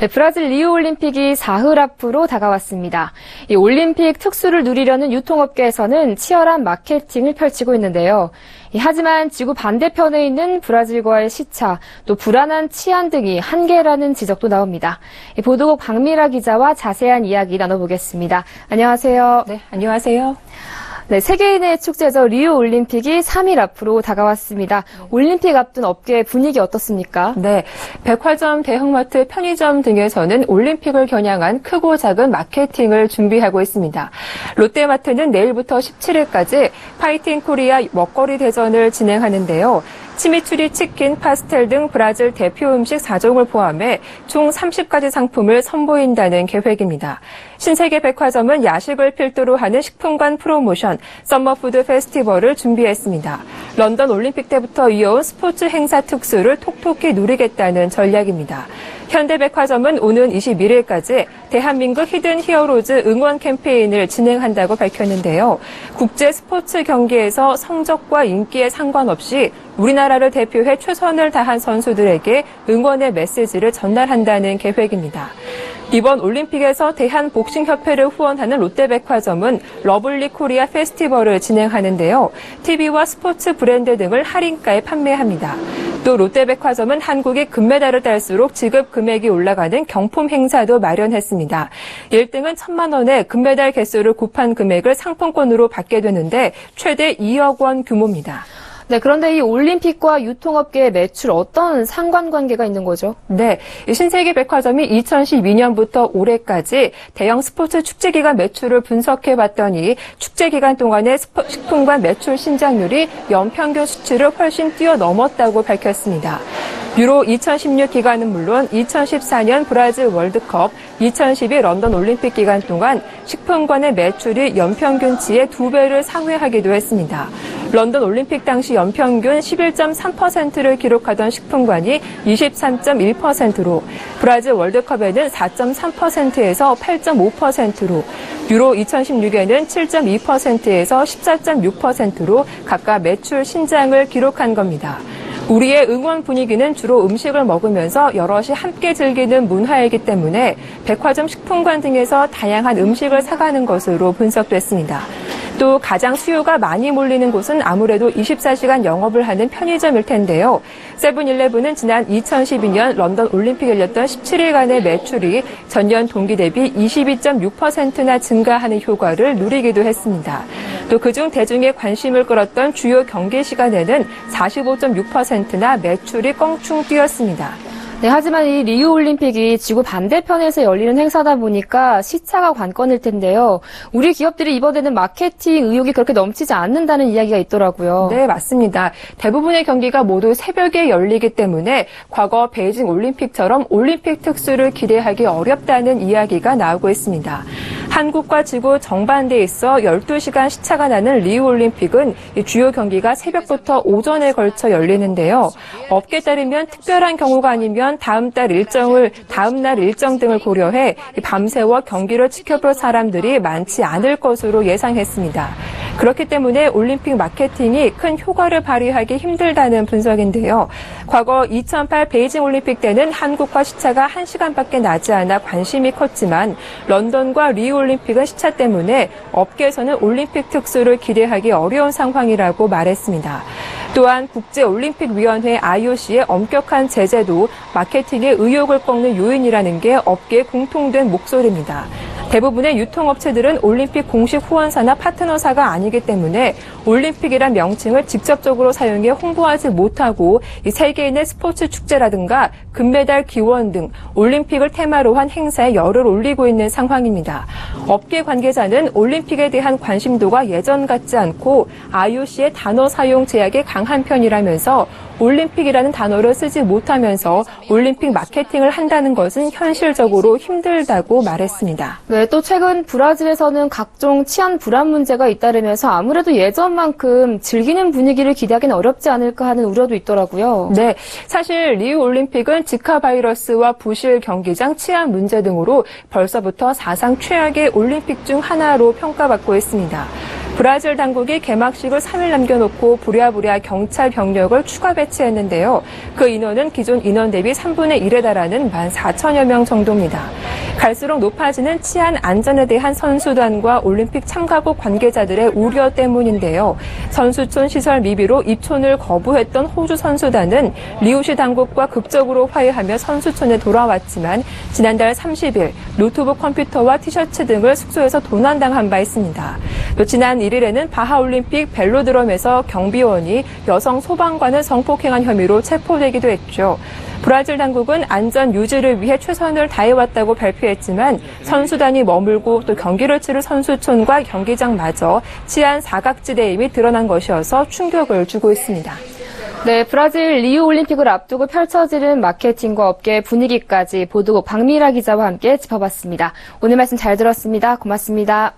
네, 브라질 리우 올림픽이 사흘 앞으로 다가왔습니다. 이 올림픽 특수를 누리려는 유통업계에서는 치열한 마케팅을 펼치고 있는데요. 이, 하지만 지구 반대편에 있는 브라질과의 시차, 또 불안한 치안 등이 한계라는 지적도 나옵니다. 이 보도국 박미라 기자와 자세한 이야기 나눠보겠습니다. 안녕하세요. 네, 안녕하세요. 네, 세계인의 축제죠. 리우 올림픽이 3일 앞으로 다가왔습니다. 올림픽 앞둔 업계 분위기 어떻습니까? 네, 백화점, 대형마트, 편의점 등에서는 올림픽을 겨냥한 크고 작은 마케팅을 준비하고 있습니다. 롯데마트는 내일부터 17일까지 파이팅 코리아 먹거리 대전을 진행하는데요. 치미추리 치킨, 파스텔 등 브라질 대표 음식 4종을 포함해 총 30가지 상품을 선보인다는 계획입니다. 신세계 백화점은 야식을 필두로 하는 식품관 프로모션 썸머푸드 페스티벌을 준비했습니다. 런던 올림픽 때부터 이어온 스포츠 행사 특수를 톡톡히 누리겠다는 전략입니다. 현대백화점은 오는 21일까지 대한민국 히든 히어로즈 응원 캠페인을 진행한다고 밝혔는데요. 국제 스포츠 경기에서 성적과 인기에 상관없이 우리나라를 대표해 최선을 다한 선수들에게 응원의 메시지를 전달한다는 계획입니다. 이번 올림픽에서 대한복싱협회를 후원하는 롯데백화점은 러블리 코리아 페스티벌을 진행하는데요. TV와 스포츠 브랜드 등을 할인가에 판매합니다. 또 롯데백화점은 한국이 금메달을 딸수록 지급 금액이 올라가는 경품 행사도 마련했습니다. 1등은 1천만 원에 금메달 개수를 곱한 금액을 상품권으로 받게 되는데 최대 2억 원 규모입니다. 네, 그런데 이 올림픽과 유통업계의 매출 어떤 상관관계가 있는 거죠? 네, 신세계 백화점이 2012년부터 올해까지 대형 스포츠 축제 기간 매출을 분석해 봤더니 축제 기간 동안의 식품관 매출 신장률이 연평균 수치를 훨씬 뛰어넘었다고 밝혔습니다. 유로 2016 기간은 물론 2014년 브라질 월드컵, 2012 런던 올림픽 기간 동안 식품관의 매출이 연평균치의 두 배를 상회하기도 했습니다. 런던 올림픽 당시 연평균 11.3%를 기록하던 식품관이 23.1%로 브라질 월드컵에는 4.3%에서 8.5%로 유로 2016에는 7.2%에서 14.6%로 각각 매출 신장을 기록한 겁니다. 우리의 응원 분위기는 주로 음식을 먹으면서 여럿이 함께 즐기는 문화이기 때문에 백화점 식품관 등에서 다양한 음식을 사가는 것으로 분석됐습니다. 또 가장 수요가 많이 몰리는 곳은 아무래도 24시간 영업을 하는 편의점일 텐데요. 세븐일레븐은 지난 2012년 런던 올림픽 열렸던 17일간의 매출이 전년 동기 대비 22.6%나 증가하는 효과를 누리기도 했습니다. 또 그중 대중의 관심을 끌었던 주요 경기 시간에는 45.6%나 매출이 껑충 뛰었습니다. 네, 하지만 이 리우 올림픽이 지구 반대편에서 열리는 행사다 보니까 시차가 관건일 텐데요. 우리 기업들이 이번에는 마케팅 의욕이 그렇게 넘치지 않는다는 이야기가 있더라고요. 네, 맞습니다. 대부분의 경기가 모두 새벽에 열리기 때문에 과거 베이징 올림픽처럼 올림픽 특수를 기대하기 어렵다는 이야기가 나오고 있습니다. 한국과 지구 정반대에 있어 12시간 시차가 나는 리우 올림픽은 주요 경기가 새벽부터 오전에 걸쳐 열리는데요. 업계에 따르면 특별한 경우가 아니면 다음 달 일정을 다음 날 일정 등을 고려해 밤새워 경기를 지켜볼 사람들이 많지 않을 것으로 예상했습니다. 그렇기 때문에 올림픽 마케팅이 큰 효과를 발휘하기 힘들다는 분석인데요. 과거 2008 베이징 올림픽 때는 한국과 시차가 1시간밖에 나지 않아 관심이 컸지만 런던과 리우 올림픽은 시차 때문에 업계에서는 올림픽 특수를 기대하기 어려운 상황이라고 말했습니다. 또한 국제올림픽위원회 IOC의 엄격한 제재도 마케팅의 의욕을 꺾는 요인이라는 게 업계의 공통된 목소리입니다. 대부분의 유통업체들은 올림픽 공식 후원사나 파트너사가 아니기 때문에 올림픽이란 명칭을 직접적으로 사용해 홍보하지 못하고 이 세계인의 스포츠 축제라든가 금메달 기원 등 올림픽을 테마로 한 행사에 열을 올리고 있는 상황입니다. 업계 관계자는 올림픽에 대한 관심도가 예전 같지 않고 IOC의 단어 사용 제약이 강한 편이라면서 올림픽이라는 단어를 쓰지 못하면서 올림픽 마케팅을 한다는 것은 현실적으로 힘들다고 말했습니다. 네, 또 최근 브라질에서는 각종 치안 불안 문제가 잇따르면서 아무래도 예전만큼 즐기는 분위기를 기대하기는 어렵지 않을까 하는 우려도 있더라고요. 네, 사실 리우 올림픽은 지카 바이러스와 부실 경기장 치안 문제 등으로 벌써부터 사상 최악의 올림픽 중 하나로 평가받고 있습니다. 브라질 당국이 개막식을 3일 남겨놓고 부랴부랴 경찰 병력을 추가 배치했는데요. 그 인원은 기존 인원 대비 3분의 1에 달하는 14,000여 명 정도입니다. 갈수록 높아지는 치안 안전에 대한 선수단과 올림픽 참가국 관계자들의 우려 때문인데요. 선수촌 시설 미비로 입촌을 거부했던 호주 선수단은 리우시 당국과 극적으로 화해하며 선수촌에 돌아왔지만 지난달 30일 노트북 컴퓨터와 티셔츠 등을 숙소에서 도난당한 바 있습니다. 또 지난 1일에는 바하올림픽 벨로드롬에서 경비원이 여성 소방관을 성폭행한 혐의로 체포되기도 했죠. 브라질 당국은 안전 유지를 위해 최선을 다해왔다고 발표했지만 선수단이 머물고 또 경기를 치를 선수촌과 경기장마저 치안 사각지대임이 드러난 것이어서 충격을 주고 있습니다. 네, 브라질 리우 올림픽을 앞두고 펼쳐지는 마케팅과 업계 분위기까지 보도국 박미라 기자와 함께 짚어봤습니다. 오늘 말씀 잘 들었습니다. 고맙습니다.